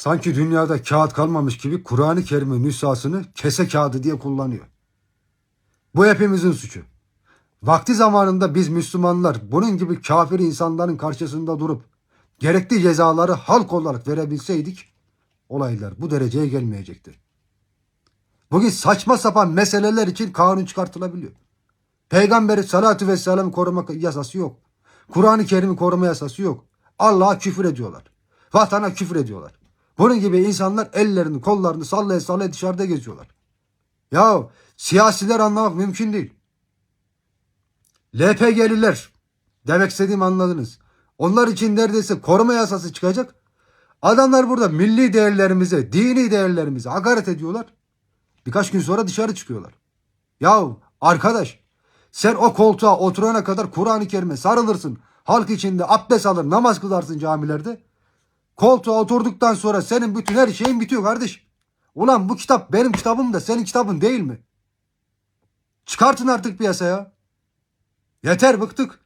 Sanki dünyada kağıt kalmamış gibi Kur'an-ı Kerim'in nüshasını kese kağıdı diye kullanıyor. Bu hepimizin suçu. Vakti zamanında biz Müslümanlar bunun gibi kafir insanların karşısında durup gerekli cezaları halk olarak verebilseydik olaylar bu dereceye gelmeyecekti. Bugün saçma sapan meseleler için kanun çıkartılabiliyor. Peygamberi salatü ve selam koruma yasası yok. Kur'an-ı Kerim'i koruma yasası yok. Allah'a küfür ediyorlar. Vatana küfür ediyorlar. Bunun gibi insanlar ellerini kollarını sallaya sallaya dışarıda geziyorlar. Ya siyasiler anlamak mümkün değil. LPG'liler demek istediğimi anladınız. Onlar için neredeyse koruma yasası çıkacak. Adamlar burada milli değerlerimize, dini değerlerimize hakaret ediyorlar. Birkaç gün sonra dışarı çıkıyorlar. Yahu arkadaş sen o koltuğa oturana kadar Kur'an-ı Kerim'e sarılırsın. Halk içinde abdest alır, namaz kılarsın camilerde. Koltuğa oturduktan sonra senin bütün her şeyin bitiyor kardeş. Ulan bu kitap benim kitabım da senin kitabın değil mi? Çıkartın artık piyasaya. Yeter bıktık.